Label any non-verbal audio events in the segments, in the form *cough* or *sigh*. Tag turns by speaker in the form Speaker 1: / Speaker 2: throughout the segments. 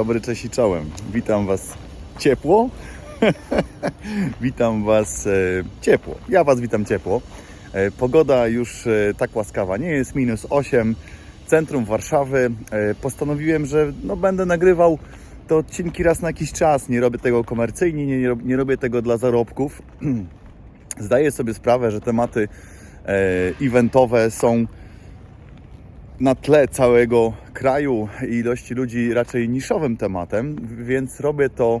Speaker 1: dobry, cześć i czołem. Witam Was ciepło. *laughs* witam Was e, ciepło. Ja Was witam ciepło. E, pogoda już e, tak łaskawa nie jest, minus 8, centrum Warszawy. E, postanowiłem, że no, będę nagrywał te odcinki raz na jakiś czas. Nie robię tego komercyjnie, nie, nie, rob- nie robię tego dla zarobków. *clears throat* Zdaję sobie sprawę, że tematy e, eventowe są na tle całego kraju i ilości ludzi raczej niszowym tematem, więc robię to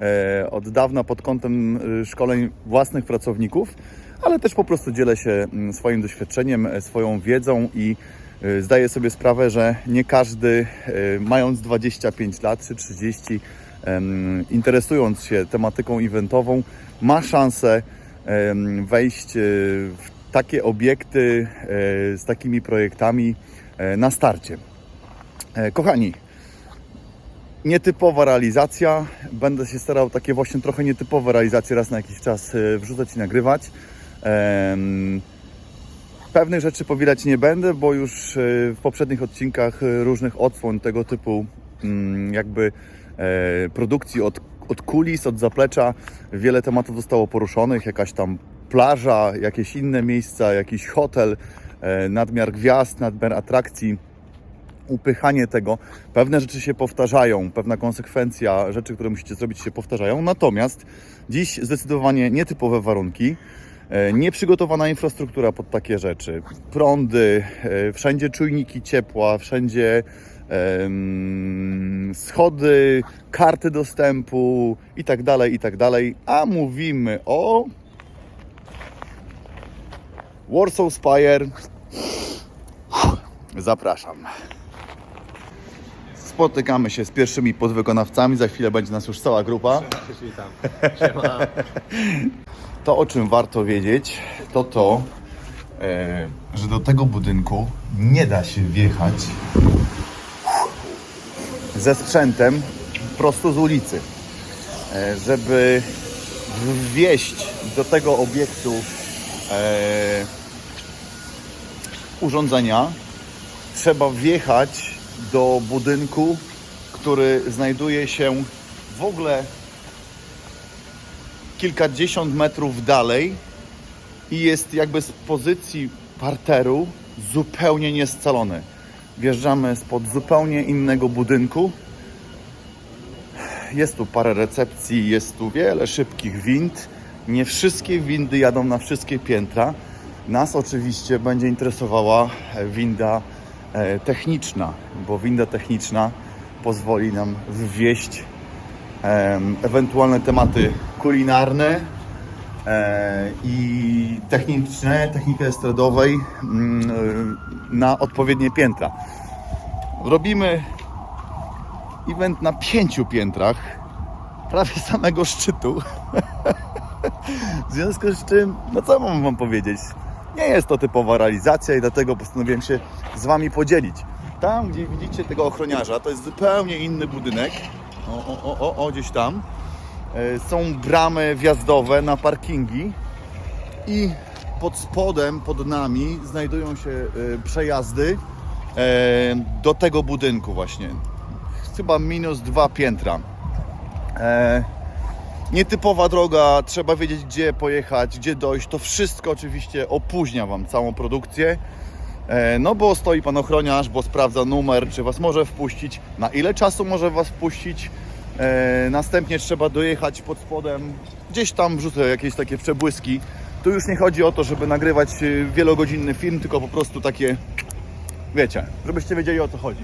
Speaker 1: e, od dawna pod kątem e, szkoleń własnych pracowników, ale też po prostu dzielę się mm, swoim doświadczeniem, e, swoją wiedzą i zdaję sobie sprawę, że nie każdy, mając 25 lat czy 30, em, interesując się tematyką eventową, ma szansę wejść w takie obiekty z takimi projektami na starcie. E, Kochani, nietypowa realizacja. Będę się starał takie właśnie trochę nietypowe realizacje raz na jakiś czas e, wrzucać i nagrywać. Pewnych rzeczy powielać nie będę, bo już e, w poprzednich odcinkach e, różnych odsłon tego typu mm, jakby e, produkcji od, od kulis, od zaplecza wiele tematów zostało poruszonych. Jakaś tam plaża, jakieś inne miejsca, jakiś hotel, e, nadmiar gwiazd, nadmiar atrakcji upychanie tego. Pewne rzeczy się powtarzają, pewna konsekwencja rzeczy, które musicie zrobić się powtarzają. Natomiast dziś zdecydowanie nietypowe warunki, e, nieprzygotowana infrastruktura pod takie rzeczy. Prądy, e, wszędzie czujniki ciepła, wszędzie schody, karty dostępu i tak dalej, i tak dalej. A mówimy o Warsaw Spire. Zapraszam. Spotykamy się z pierwszymi podwykonawcami. Za chwilę będzie nas już cała grupa. *laughs* To, o czym warto wiedzieć, to to, e, że do tego budynku nie da się wjechać ze sprzętem prosto z ulicy. E, żeby wwieźć do tego obiektu e, urządzenia, trzeba wjechać do budynku, który znajduje się w ogóle kilkadziesiąt metrów dalej i jest jakby z pozycji parteru zupełnie niescalony. Wjeżdżamy spod zupełnie innego budynku. Jest tu parę recepcji, jest tu wiele szybkich wind. Nie wszystkie windy jadą na wszystkie piętra. Nas oczywiście będzie interesowała winda e, techniczna, bo winda techniczna pozwoli nam wwieźć em, ewentualne tematy kulinarne e, i techniczne, techniki estradowej mm, e, na odpowiednie piętra. Robimy event na pięciu piętrach, prawie samego szczytu. *laughs* W związku z czym, no co mam Wam powiedzieć? Nie jest to typowa realizacja i dlatego postanowiłem się z Wami podzielić. Tam, gdzie widzicie tego ochroniarza, to jest zupełnie inny budynek. O, o, o, o, gdzieś tam. E, Są bramy wjazdowe na parkingi i pod spodem, pod nami znajdują się e, przejazdy e, do tego budynku właśnie. Chyba minus dwa piętra. Nietypowa droga, trzeba wiedzieć gdzie pojechać, gdzie dojść. To wszystko oczywiście opóźnia Wam całą produkcję. E, No bo stoi Pan ochroniarz, bo sprawdza numer, czy Was może wpuścić, na ile czasu może Was wpuścić. E, Następnie trzeba dojechać pod spodem, gdzieś tam wrzucę jakieś takie przebłyski. Tu już nie chodzi o to, żeby nagrywać e, wielogodzinny film, tylko po prostu takie, wiecie, żebyście wiedzieli o co chodzi.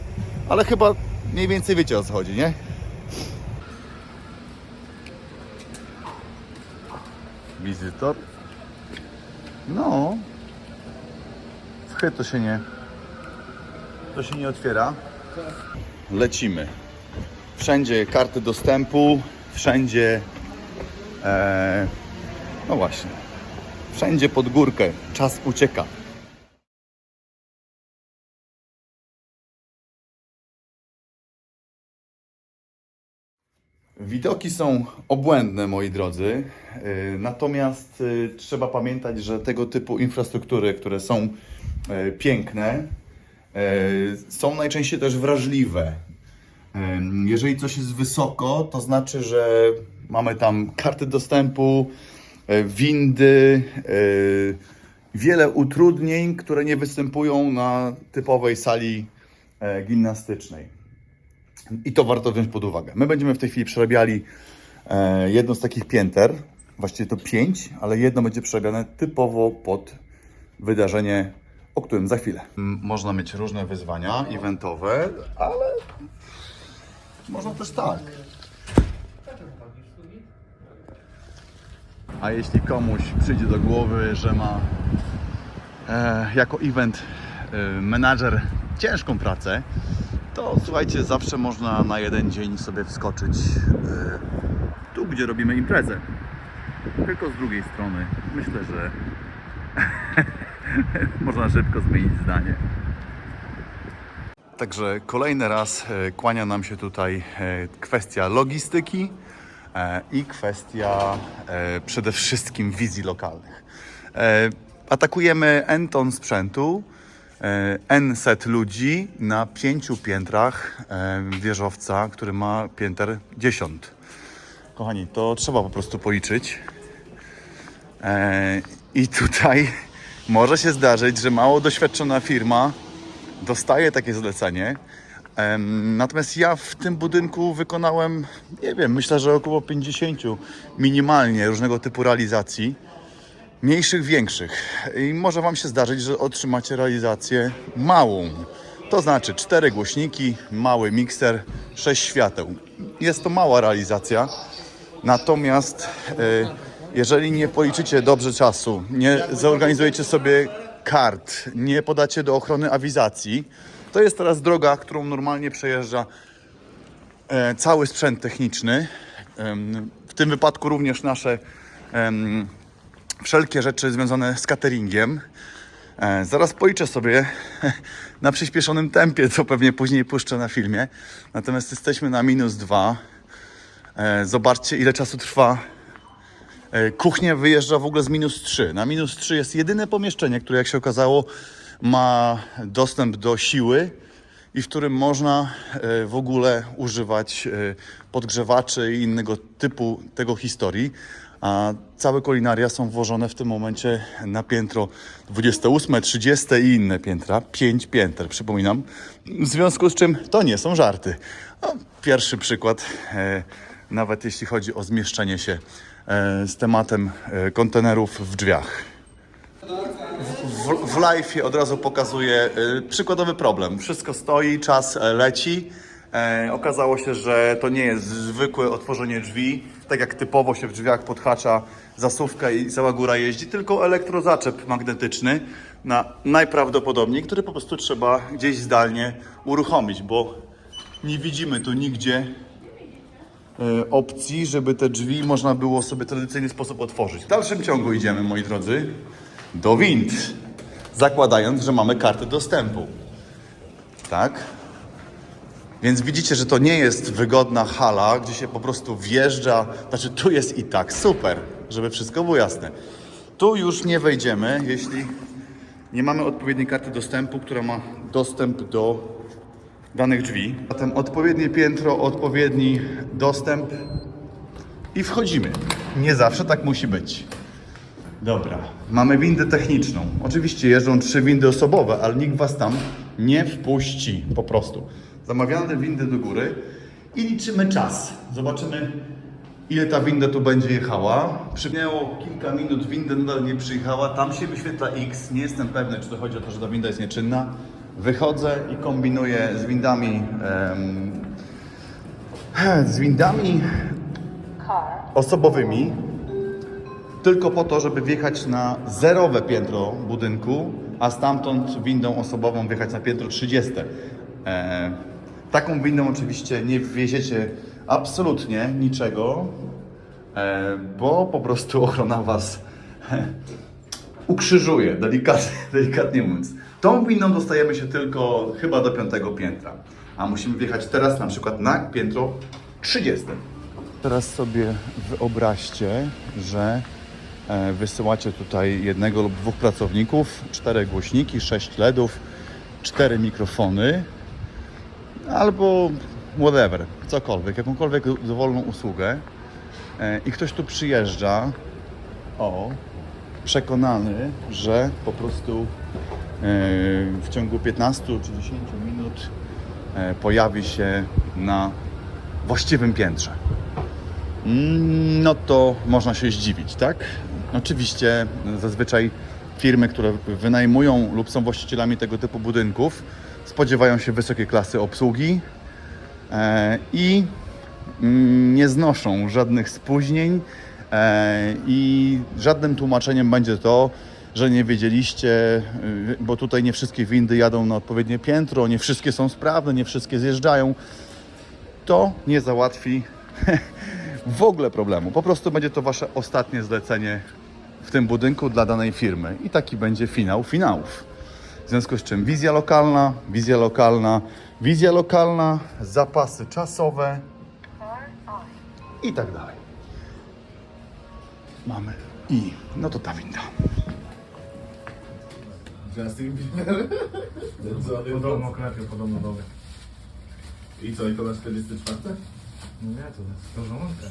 Speaker 1: Ale chyba mniej więcej wiecie o co chodzi, nie? Wizytor. No. Wchy to się nie. To się nie otwiera. Lecimy. Wszędzie karty dostępu, wszędzie. E, no właśnie. Wszędzie pod górkę. Czas ucieka. Widoki są obłędne, moi drodzy. Yy, Natomiast yy, trzeba pamiętać, że tego typu infrastruktury, które są yy, piękne, są najczęściej też wrażliwe. Jeżeli coś jest wysoko, to znaczy, że mamy tam karty dostępu, windy, wiele utrudnień, które nie występują na typowej sali gimnastycznej. I to warto wziąć pod uwagę. My będziemy w tej chwili przerabiali e, jedno z takich pięter, właściwie to pięć, ale jedno będzie przerabiane typowo pod wydarzenie, o którym za chwilę. M, Można mieć różne wyzwania eventowe, ale można też tak. A jeśli komuś przyjdzie do głowy, że ma e, jako event e, menadżer ciężką pracę, to słuchajcie, zawsze można na jeden dzień sobie wskoczyć e, tu, gdzie robimy imprezę. Tylko z drugiej strony myślę, że *laughs* można szybko zmienić zdanie. Także kolejny raz e, kłania nam się tutaj e, kwestia logistyki i kwestia przede wszystkim wizji lokalnych. Atakujemy N ton sprzętu, e, N set ludzi na pięciu piętrach e, wieżowca, który ma pięter 10. Kochani, to trzeba po prostu policzyć. E, I tutaj *laughs* może się zdarzyć, że mało doświadczona firma dostaje takie zlecenie. Natomiast ja w tym budynku wykonałem, nie wiem, myślę, że około 50 minimalnie różnego typu realizacji, mniejszych, większych. I może Wam się zdarzyć, że otrzymacie realizację małą. To znaczy cztery głośniki, mały mikser, sześć świateł. Jest to mała realizacja, natomiast e, jeżeli nie policzycie dobrze czasu, nie zorganizujecie sobie kart, nie podacie do ochrony awizacji, to jest teraz droga, którą normalnie przejeżdża e, cały sprzęt techniczny. W tym wypadku również nasze wszelkie rzeczy związane z cateringiem. E, Zaraz policzę sobie *laughs* na przyspieszonym tempie, co pewnie później puszczę na filmie. Natomiast jesteśmy na minus dwa. E, Zobaczcie, ile czasu trwa. E, Kuchnia wyjeżdża w ogóle z minus 3. Na minus 3 jest jedyne pomieszczenie, które jak się okazało ma dostęp do siły i w którym można w ogóle używać podgrzewaczy i innego typu tego historii. A całe kulinaria są włożone w tym momencie na piętro 28, 30 i inne piętra. Pięć pięter, przypominam. W związku z czym to nie są żarty. No, pierwszy przykład, e, nawet jeśli chodzi o zmieszczenie się e, z tematem e, kontenerów w drzwiach w, w live od razu pokazuję y, przykładowy problem. Wszystko stoi, czas e, leci. E, okazało się, że to nie jest zwykłe otworzenie drzwi, tak jak typowo się w drzwiach podhacza zasówka i cała góra jeździ, tylko elektrozaczep magnetyczny na najprawdopodobniej, który po prostu trzeba gdzieś zdalnie uruchomić, bo nie widzimy tu nigdzie e, opcji, żeby te drzwi można było sobie w tradycyjny sposób otworzyć. W dalszym ciągu idziemy, moi drodzy, do wind, zakładając, że mamy kartę dostępu. Tak? Więc widzicie, że to nie jest wygodna hala, gdzie się po prostu wjeżdża. Znaczy, tu jest i tak super, żeby wszystko było jasne. Tu już nie wejdziemy, jeśli nie mamy odpowiedniej karty dostępu, która ma dostęp do danych drzwi. Zatem odpowiednie piętro, odpowiedni dostęp i wchodzimy. Nie zawsze tak musi być. Dobra, mamy windę techniczną. Oczywiście jeżdżą trzy windy osobowe, ale nikt was tam nie wpuści po prostu. Zamawiamy windę do góry i liczymy czas. Zobaczymy, ile ta winda tu będzie jechała. Przypnęło kilka minut, winda nadal nie przyjechała. Tam się wyświetla X. Nie jestem pewny, czy to chodzi o to, że ta winda jest nieczynna. Wychodzę i kombinuję z windami. em, z windami osobowymi tylko po to, żeby wjechać na zerowe piętro budynku, a stamtąd windą osobową wjechać na piętro 30. E, taką windą oczywiście nie wwieziecie absolutnie niczego, e, bo po prostu ochrona Was e, ukrzyżuje, delikatnie, *laughs* delikatnie mówiąc. Tą windą dostajemy się tylko chyba do piątego piętra, a musimy wjechać teraz na przykład na piętro 30. Teraz sobie wyobraźcie, że e, wysyłacie tutaj jednego lub dwóch pracowników, cztery głośniki, sześć LEDów, cztery mikrofony, albo whatever, cokolwiek, jakąkolwiek dowolną usługę e, i ktoś tu przyjeżdża, o, przekonany, że po prostu e, w ciągu 15 czy 10 minut e, pojawi się na właściwym piętrze. Mm, No to można się zdziwić, tak? Oczywiście zazwyczaj firmy, które wynajmują lub są właścicielami tego typu budynków, spodziewają się wysokiej klasy obsługi e, i mm, nie znoszą żadnych spóźnień e, i żadnym tłumaczeniem będzie to, że nie wiedzieliście, y, bo tutaj nie wszystkie windy jadą na odpowiednie piętro, nie wszystkie są sprawne, nie wszystkie zjeżdżają. To nie załatwi *laughs* w ogóle problemu. Po prostu będzie to wasze ostatnie zlecenie w tym budynku dla danej firmy i taki będzie finał finałów. W związku z czym wizja lokalna, wizja lokalna, wizja lokalna, zapasy czasowe i tak dalej. Mamy i no to ta winda.
Speaker 2: Justin *laughs*
Speaker 3: Podobno klepie, podobno domy.
Speaker 2: I co, i to na 44?
Speaker 3: No nie, to to żołądka.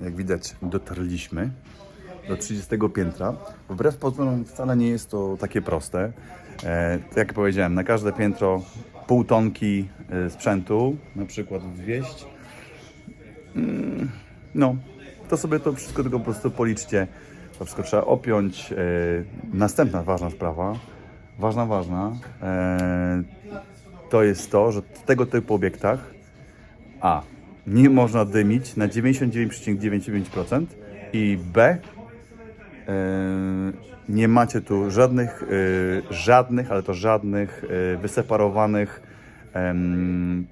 Speaker 1: Jak widać, dotarliśmy do 30 piętra. Wbrew pozorom wcale nie jest to takie proste. E, jak powiedziałem, na każde piętro pół tonki e, sprzętu, na przykład wwieźć. Mm, no, to sobie to wszystko tylko po prostu policzcie. To wszystko trzeba opiąć. E, następna ważna sprawa, ważna, ważna, to jest to, że w tego typu obiektach a. Nie można dymić na 99,99% i B. nie macie tu żadnych, e, żadnych, ale to żadnych e, wyseparowanych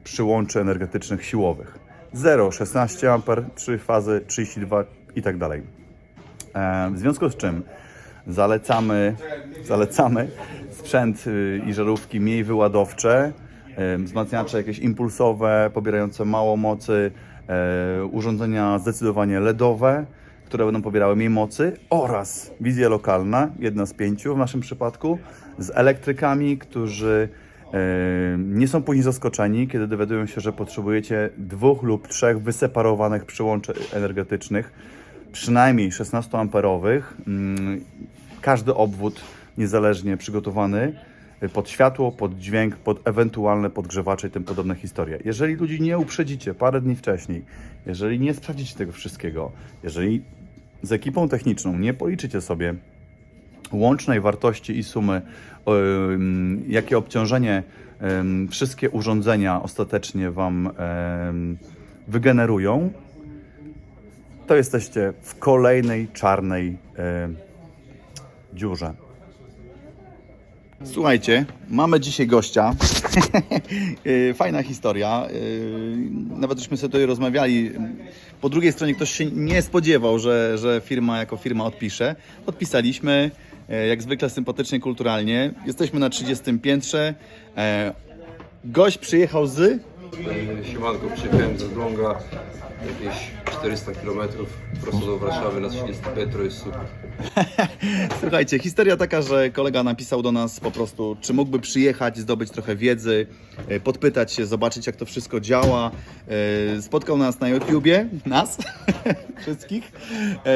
Speaker 1: przyłączy energetycznych siłowych. 0, 16 A, 3 fazy, 32 i tak dalej. E, W związku z czym zalecamy, zalecamy sprzęt y, i żarówki mniej wyładowcze, e, wzmacniacze jakieś impulsowe, pobierające mało mocy, e, urządzenia zdecydowanie LEDowe, które będą pobierały mniej mocy oraz wizja lokalna, jedna z pięciu w naszym przypadku, z elektrykami, którzy e, nie są później zaskoczeni, kiedy dowiadują się, że potrzebujecie dwóch lub trzech wyseparowanych przyłączy energetycznych, przynajmniej 16-amperowych. Mm, Każdy obwód niezależnie przygotowany y, pod światło, pod dźwięk, pod ewentualne podgrzewacze i tym podobne historie. Jeżeli ludzi nie uprzedzicie parę dni wcześniej, jeżeli nie sprawdzicie tego wszystkiego, jeżeli z ekipą techniczną nie policzycie sobie łącznej wartości i sumy, jakie obciążenie wszystkie urządzenia ostatecznie Wam wygenerują, to jesteście w kolejnej czarnej dziurze. Słuchajcie, mamy dzisiaj gościa. *laughs* Y, Fajna historia. Y, Nawet żeśmy sobie tutaj rozmawiali. Po drugiej stronie ktoś się nie spodziewał, że, że firma jako firma odpisze. Odpisaliśmy, y, jak zwykle sympatycznie, kulturalnie. Jesteśmy na 30 piętrze. Gość przyjechał z...
Speaker 4: E, Siemanko, przyjechałem z Elbląga, jakieś 400 km prosto do Warszawy na 30 metro, jest super. *laughs*
Speaker 1: Słuchajcie, historia taka, że kolega napisał do nas po prostu, czy mógłby przyjechać, zdobyć trochę wiedzy, e, podpytać się, zobaczyć jak to wszystko działa. E, Spotkał nas na YouTubie, nas, *laughs* wszystkich. E,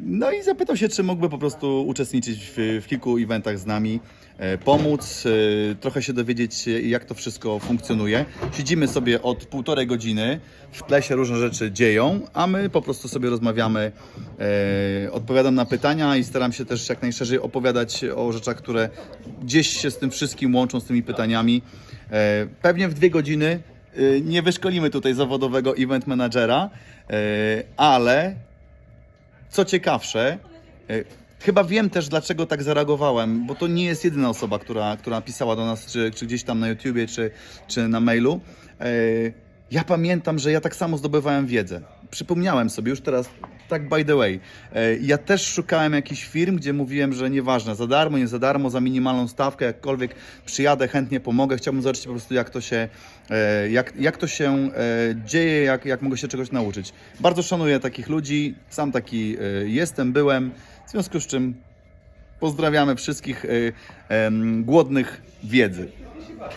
Speaker 1: No i zapytał się, czy mógłby po prostu uczestniczyć w, w kilku eventach z nami, pomóc, trochę się dowiedzieć, jak to wszystko funkcjonuje. Siedzimy sobie od półtorej godziny, w tle się różne rzeczy dzieją, a my po prostu sobie rozmawiamy, e, odpowiadam na pytania i staram się też jak najszerzej opowiadać o rzeczach, które gdzieś się z tym wszystkim łączą, z tymi pytaniami. E, Pewnie w dwie godziny e, nie wyszkolimy tutaj zawodowego event managera, e, ale co ciekawsze, e, chyba wiem też, dlaczego tak zareagowałem, bo to nie jest jedyna osoba, która, która pisała do nas, czy, czy gdzieś tam na YouTubie, czy, czy na mailu. E, Ja pamiętam, że ja tak samo zdobywałem wiedzę. Przypomniałem sobie już teraz, tak by the way. E, Ja też szukałem jakichś firm, gdzie mówiłem, że nieważne, za darmo, nie za darmo, za minimalną stawkę, jakkolwiek przyjadę, chętnie pomogę. Chciałbym zobaczyć po prostu, jak to się, e, jak, jak to się e, dzieje, jak, jak mogę się czegoś nauczyć. Bardzo szanuję takich ludzi, sam taki jestem, byłem, w związku z czym pozdrawiamy wszystkich e, em, głodnych wiedzy.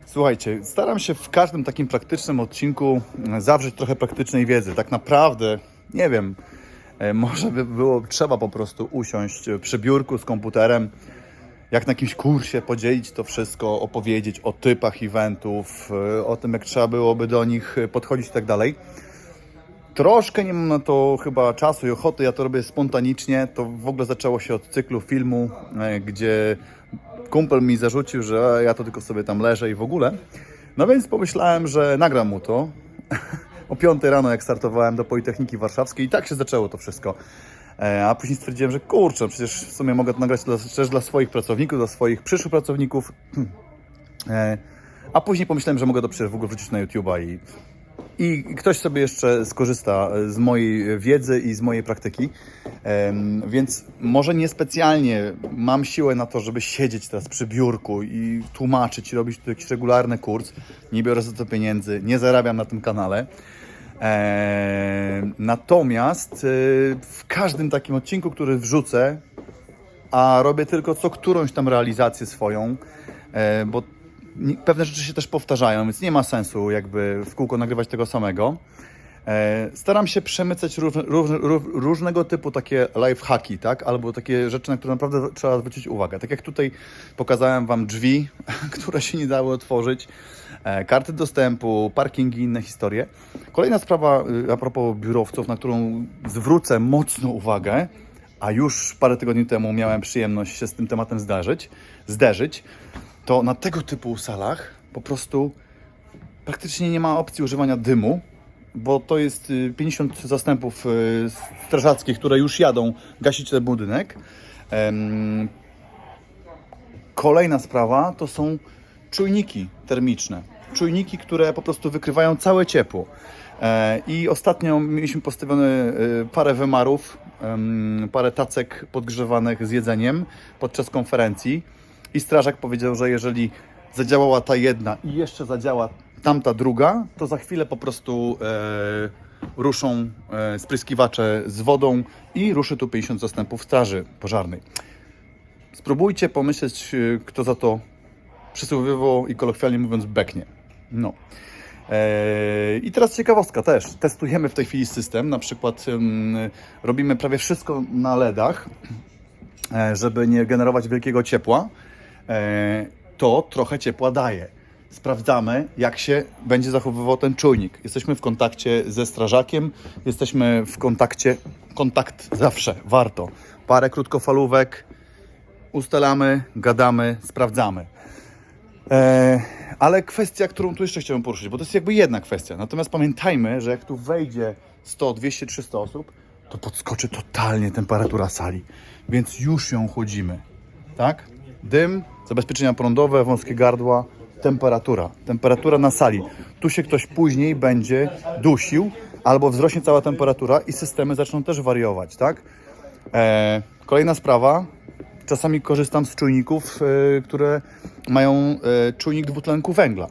Speaker 1: Słuchajcie, staram się w każdym takim praktycznym odcinku e, zawrzeć trochę praktycznej wiedzy. Tak naprawdę, nie wiem, e, może by było trzeba po prostu usiąść e, przy biurku z komputerem, jak na jakimś kursie podzielić to wszystko, opowiedzieć o typach eventów, e, o tym, jak trzeba byłoby do nich podchodzić i tak dalej. Troszkę nie mam na to chyba czasu i ochoty, ja to robię spontanicznie. To w ogóle zaczęło się od cyklu filmu, e, gdzie kumpel mi zarzucił, że ja to tylko sobie tam leżę i w ogóle. No więc pomyślałem, że nagram mu to. *laughs* o 5 rano, jak startowałem do Politechniki Warszawskiej, i tak się zaczęło to wszystko. E, A później stwierdziłem, że kurczę, przecież w sumie mogę to nagrać też dla swoich pracowników, dla swoich przyszłych pracowników. *clears throat* E, A później pomyślałem, że mogę to przecież w ogóle wrzucić na YouTube'a i i ktoś sobie jeszcze skorzysta z mojej wiedzy i z mojej praktyki. Więc może niespecjalnie mam siłę na to, żeby siedzieć teraz przy biurku i tłumaczyć, robić tu jakiś regularny kurs. Nie biorę za to pieniędzy, nie zarabiam na tym kanale. Natomiast y, w każdym takim odcinku, który wrzucę, a robię tylko co którąś tam realizację swoją, e, bo pewne rzeczy się też powtarzają, więc nie ma sensu jakby w kółko nagrywać tego samego. E, Staram się przemycać różne, różne, ró- różnego typu takie lifehacki, tak? Albo takie rzeczy, na które naprawdę trzeba zwrócić uwagę. Tak jak tutaj pokazałem Wam drzwi, *laughs* które się nie dały otworzyć, e, karty dostępu, parkingi inne historie. Kolejna sprawa y, a propos biurowców, na którą zwrócę mocno uwagę, a już parę tygodni temu miałem przyjemność się z tym tematem zdarzyć, zderzyć, to na tego typu salach po prostu praktycznie nie ma opcji używania dymu, bo to jest y, 50 zastępów y, strażackich, które już jadą gasić ten budynek. Kolejna sprawa to są czujniki termiczne. Czujniki, które po prostu wykrywają całe ciepło. E, I ostatnio mieliśmy postawione e, parę wymarów, parę tacek podgrzewanych z jedzeniem podczas konferencji. I strażak powiedział, że jeżeli zadziałała ta jedna i jeszcze zadziała tamta druga, to za chwilę po prostu e, ruszą e, spryskiwacze z wodą i ruszy tu 50 zastępów straży pożarnej. Spróbujcie pomyśleć, y, kto za to przysłowiowo i kolokwialnie mówiąc beknie. No. Eee, I teraz ciekawostka też. Testujemy w tej chwili system. Na przykład robimy prawie wszystko na LEDach, e, żeby nie generować wielkiego ciepła. E, to trochę ciepła daje. Sprawdzamy, jak się będzie zachowywał ten czujnik. Jesteśmy w kontakcie ze strażakiem, jesteśmy w kontakcie. Kontakt zawsze, warto. Parę krótkofalówek, ustalamy, gadamy, sprawdzamy. E, ale kwestia, którą tu jeszcze chciałem poruszyć, bo to jest jakby jedna kwestia. Natomiast pamiętajmy, że jak tu wejdzie 100, 200, 300 osób, to podskoczy totalnie temperatura sali. Więc już ją chłodzimy. Tak? Dym, zabezpieczenia prądowe, wąskie gardła, temperatura. Temperatura na sali. Tu się ktoś później będzie dusił, albo wzrośnie cała temperatura i systemy zaczną też wariować, tak? E, kolejna sprawa. Czasami korzystam z czujników, e, które mają e, czujnik dwutlenku węgla.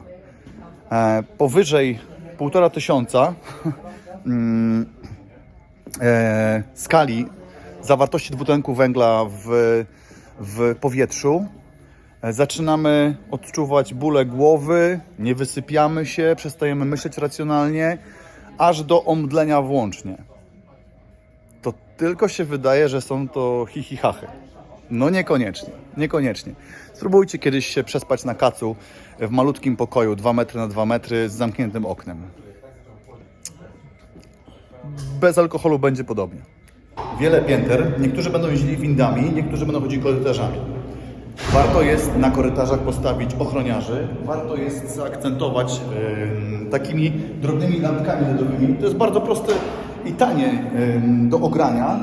Speaker 1: E, powyżej 1,5 tysiąca *laughs* mm, skali zawartości dwutlenku węgla w, w powietrzu zaczynamy odczuwać bóle głowy, nie wysypiamy się, przestajemy myśleć racjonalnie, aż do omdlenia włącznie to tylko się wydaje, że są to hihi-hachy. No niekoniecznie, niekoniecznie. Spróbujcie kiedyś się przespać na kacu w malutkim pokoju 2 metry na 2 metry z zamkniętym oknem. Bez alkoholu będzie podobnie. Wiele pięter, niektórzy będą jeździli windami, niektórzy będą chodzili korytarzami. Warto jest na korytarzach postawić ochroniarzy, warto jest zaakcentować takimi drobnymi lampkami LEDowymi. To jest bardzo proste i tanie do ogrania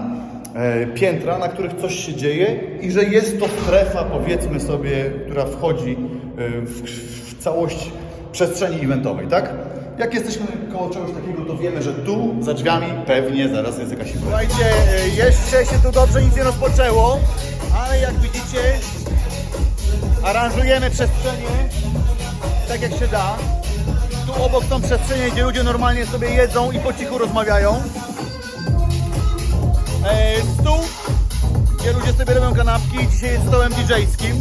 Speaker 1: e, piętra, na których coś się dzieje i że jest to strefa, powiedzmy sobie, która wchodzi e, w, w całość przestrzeni eventowej, tak? Jak jesteśmy koło czegoś takiego, to wiemy, że tu za drzwiami pewnie zaraz jest jakaś impreza. Słuchajcie, e, jeszcze się tu dobrze nic nie rozpoczęło, ale jak widzicie, aranżujemy przestrzenie tak jak się da. Tu obok są przestrzenie, gdzie ludzie normalnie sobie jedzą i po cichu rozmawiają. Stół, gdzie ludzie sobie robią kanapki. Dzisiaj jest stołem DJ-skim.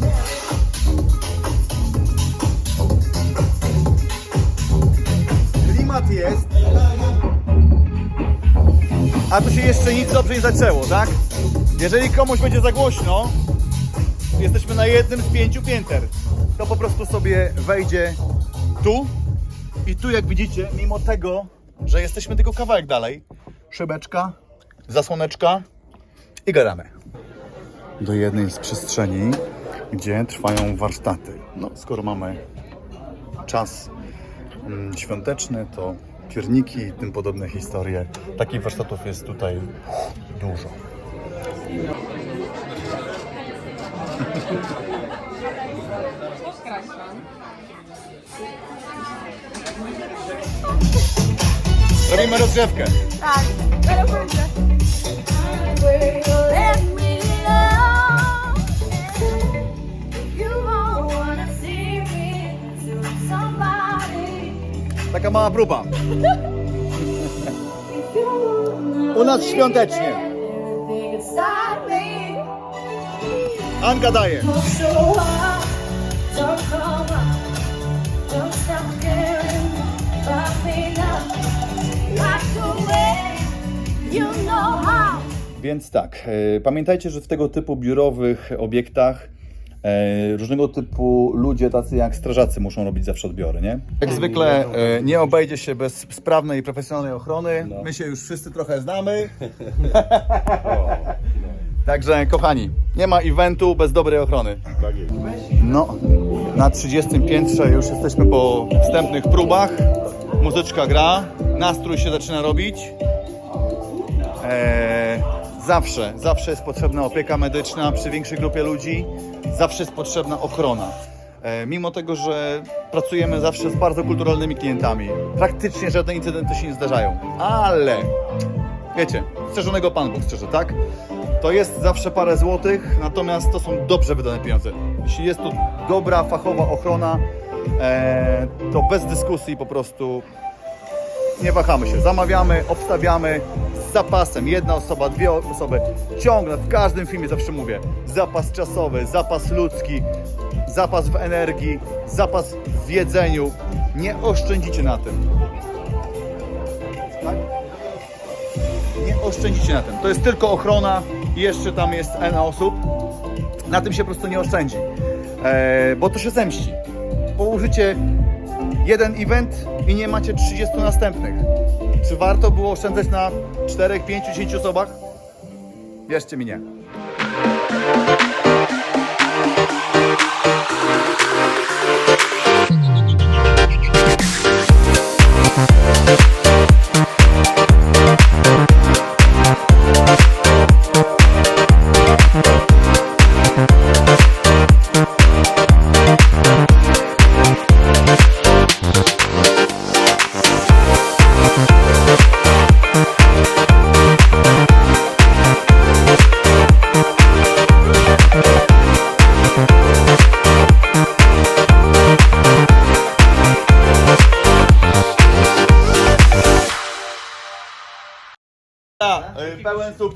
Speaker 1: Klimat jest. A tu się jeszcze nic dobrze nie zaczęło, tak? Jeżeli komuś będzie za głośno, jesteśmy na jednym z pięciu pięter. To po prostu sobie wejdzie tu i tu jak widzicie, mimo tego, że jesteśmy tylko kawałek dalej, szybeczka, zasłoneczka i gadamy. Do jednej z przestrzeni, gdzie trwają warsztaty. No, skoro mamy czas mm, świąteczny, to pierniki i tym podobne historie. Takich warsztatów jest tutaj dużo. Robimy rozgrzewkę.
Speaker 5: Tak, będzie.
Speaker 1: Taka mała próba. *laughs* U nas świątecznie.
Speaker 5: Know how.
Speaker 1: Więc tak, e, pamiętajcie, że w tego typu biurowych obiektach e, różnego typu ludzie, tacy jak strażacy, muszą robić zawsze odbiory, nie? Jak zwykle e, nie obejdzie się bez sprawnej i profesjonalnej ochrony. My się już wszyscy trochę znamy. *laughs* Także kochani, nie ma eventu bez dobrej ochrony. No, na 30 piętrze już jesteśmy po wstępnych próbach. Muzyczka gra, nastrój się zaczyna robić. Eee, zawsze, zawsze jest potrzebna opieka medyczna przy większej grupie ludzi, zawsze jest potrzebna ochrona. E, mimo tego, że pracujemy zawsze z bardzo kulturalnymi klientami, praktycznie żadne incydenty się nie zdarzają, ale wiecie, strzeżonego Pan Bóg strzeże, tak? To jest zawsze parę złotych, natomiast to są dobrze wydane pieniądze. Jeśli jest tu dobra, fachowa ochrona, e, to bez dyskusji po prostu nie wahamy się, zamawiamy, obstawiamy z zapasem. Jedna osoba, dwie osoby. Ciągle, w każdym filmie zawsze mówię. Zapas czasowy, zapas ludzki, zapas w energii, zapas w jedzeniu. Nie oszczędzicie na tym. Tak? Nie oszczędzicie na tym. To jest tylko ochrona i jeszcze tam jest N osób. Na tym się po prostu nie oszczędzi. E, bo to się zemści. Położycie jeden event i nie macie 30 następnych. Czy warto było oszczędzać na 4, 5, 10 osobach? Wierzcie mi nie.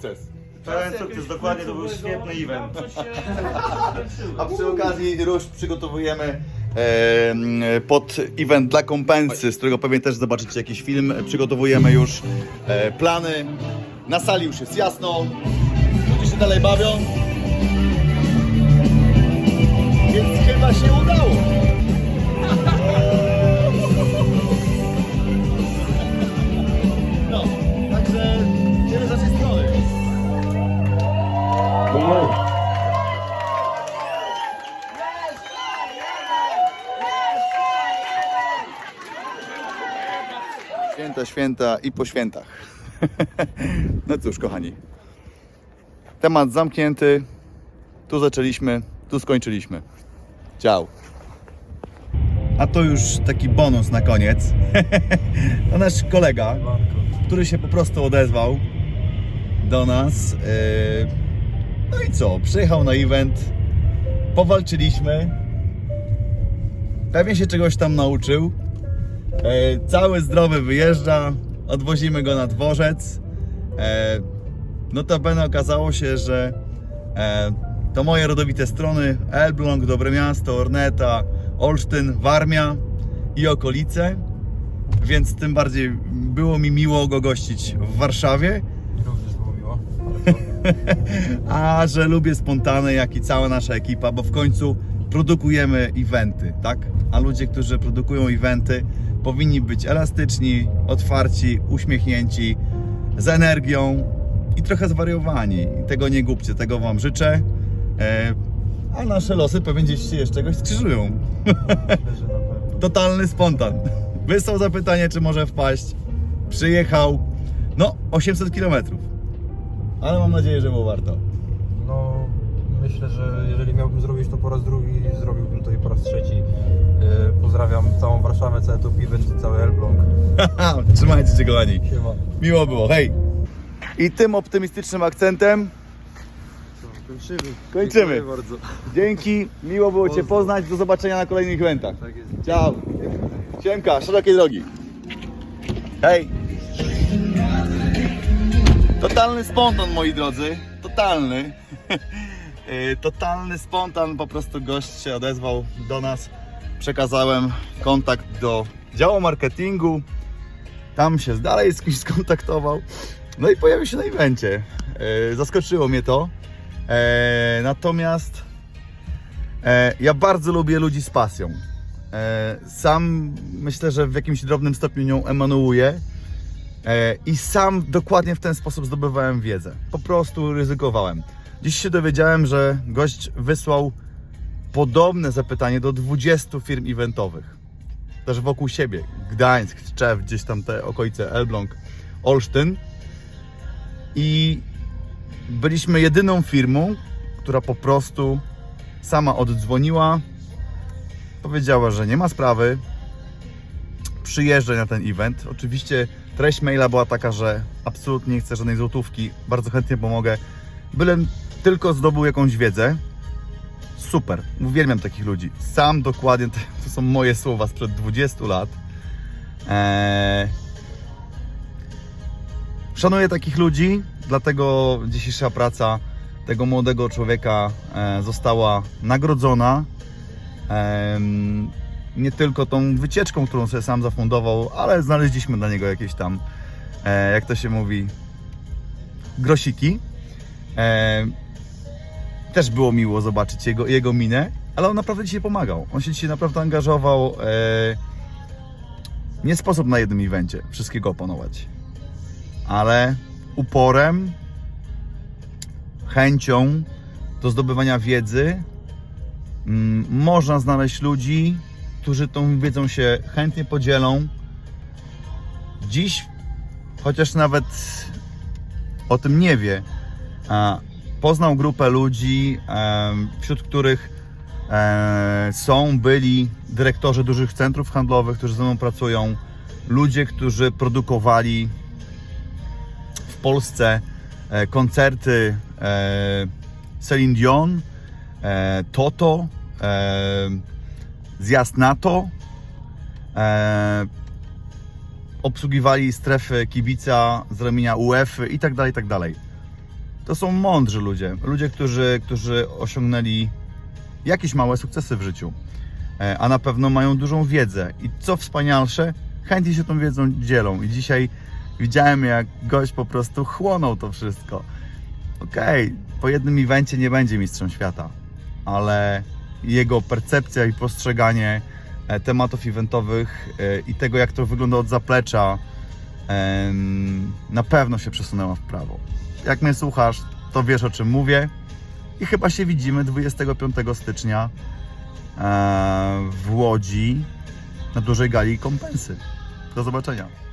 Speaker 1: Sukces.
Speaker 6: Pełen sukces, dokładnie, to był świetny event. *laughs*
Speaker 1: A przy okazji już przygotowujemy e, pod event dla kompensy, z którego pewnie też zobaczycie jakiś film. Przygotowujemy już e, plany. Na sali już jest jasno. Ludzie się dalej bawią. Więc chyba się udało. Święta, święta i po świętach. *laughs* No cóż, kochani. Temat zamknięty. Tu zaczęliśmy, tu skończyliśmy. Ciao. A to już taki bonus na koniec. *laughs* To nasz kolega, który się po prostu odezwał do nas. Yy, No i co? Przyjechał na event, powalczyliśmy. Pewnie się czegoś tam nauczył. E, cały zdrowy wyjeżdża, odwozimy go na dworzec. E, notabene okazało się, że e, to moje rodowite strony Elbląg, Dobre Miasto, Orneta, Olsztyn, Warmia i okolice. więc tym bardziej było mi miło go gościć w Warszawie. *laughs* A że lubię spontane, jak i cała nasza ekipa, bo w końcu produkujemy eventy, tak? A ludzie, którzy produkują eventy, powinni być elastyczni, otwarci, uśmiechnięci, z energią i trochę zwariowani. Tego nie głupcie, tego Wam życzę. E, a nasze losy pewnie się jeszcze czegoś skrzyżują. *laughs* Totalny spontan. Wysłał zapytanie, czy może wpaść. Przyjechał. No, 800 km. Ale mam nadzieję, że było warto.
Speaker 3: No, myślę, że jeżeli miałbym zrobić to po raz drugi, zrobiłbym to i po raz trzeci. Yy, Pozdrawiam całą Warszawę, cały Top Event i cały Elbląg. *laughs*
Speaker 1: Trzymajcie się, kochani.
Speaker 3: Siema.
Speaker 1: Miło było, hej! I tym optymistycznym akcentem
Speaker 7: Kończymy.
Speaker 1: Kończymy.
Speaker 7: Dziękuję bardzo.
Speaker 1: dzięki, miło było Cię poznać, do zobaczenia na kolejnych eventach.
Speaker 7: Tak jest.
Speaker 1: Ciao! Siemka, szerokiej drogi. Hej! Totalny spontan, moi drodzy. Totalny. Yy, *laughs* Totalny spontan, po prostu gość się odezwał do nas. Przekazałem kontakt do działu marketingu. Tam się dalej z kimś *laughs* skontaktował. No i pojawił się na evencie. Yy, Zaskoczyło mnie to. E, Natomiast e, ja bardzo lubię ludzi z pasją. E, Sam myślę, że w jakimś drobnym stopniu nią emanuję. E, I sam dokładnie w ten sposób zdobywałem wiedzę. Po prostu ryzykowałem. Dziś się dowiedziałem, że gość wysłał podobne zapytanie do 20 firm eventowych. Też wokół siebie. Gdańsk, Tczew, gdzieś tam te okolice, Elbląg, Olsztyn. I byliśmy jedyną firmą, która po prostu sama oddzwoniła, powiedziała, że nie ma sprawy, przyjeżdżaj na ten event. Oczywiście treść maila była taka, że absolutnie nie chcę żadnej złotówki, bardzo chętnie pomogę, bylem tylko zdobył jakąś wiedzę. Super, uwielbiam takich ludzi. Sam dokładnie, *laughs* to, są moje słowa sprzed 20 lat. Eee, Szanuję takich ludzi, dlatego dzisiejsza praca tego młodego człowieka e, została nagrodzona. Em, Nie tylko tą wycieczką, którą sobie sam zafundował, ale znaleźliśmy dla niego jakieś tam, e, jak to się mówi, grosiki. E, Też było miło zobaczyć jego, jego minę, ale on naprawdę dzisiaj pomagał. On się dzisiaj naprawdę angażował. e, Nie sposób na jednym evencie wszystkiego opanować ale uporem, chęcią do zdobywania wiedzy mm, można znaleźć ludzi, którzy tą wiedzą się chętnie podzielą. Dziś, chociaż nawet o tym nie wie, poznał grupę ludzi, wśród których są, byli dyrektorzy dużych centrów handlowych, którzy ze mną pracują, ludzie, którzy produkowali w Polsce e, koncerty e, Celine Dion, e, Toto, zjazd NATO, e, obsługiwali strefy kibica z ramienia UEFA i tak dalej, i tak dalej. To są mądrzy ludzie, ludzie, którzy, którzy osiągnęli jakieś małe sukcesy w życiu, e, a na pewno mają dużą wiedzę. I co wspanialsze, chętnie się tą wiedzą dzielą. I dzisiaj widziałem jak gość po prostu chłonął to wszystko. Okej, po jednym evencie nie będzie mistrzem świata, ale jego percepcja i postrzeganie e, tematów eventowych e, i tego jak to wygląda od zaplecza na pewno się przesunęła w prawo. Jak mnie słuchasz, to wiesz o czym mówię i chyba się widzimy 25 stycznia e, w Łodzi na dużej gali kompensy. Do zobaczenia.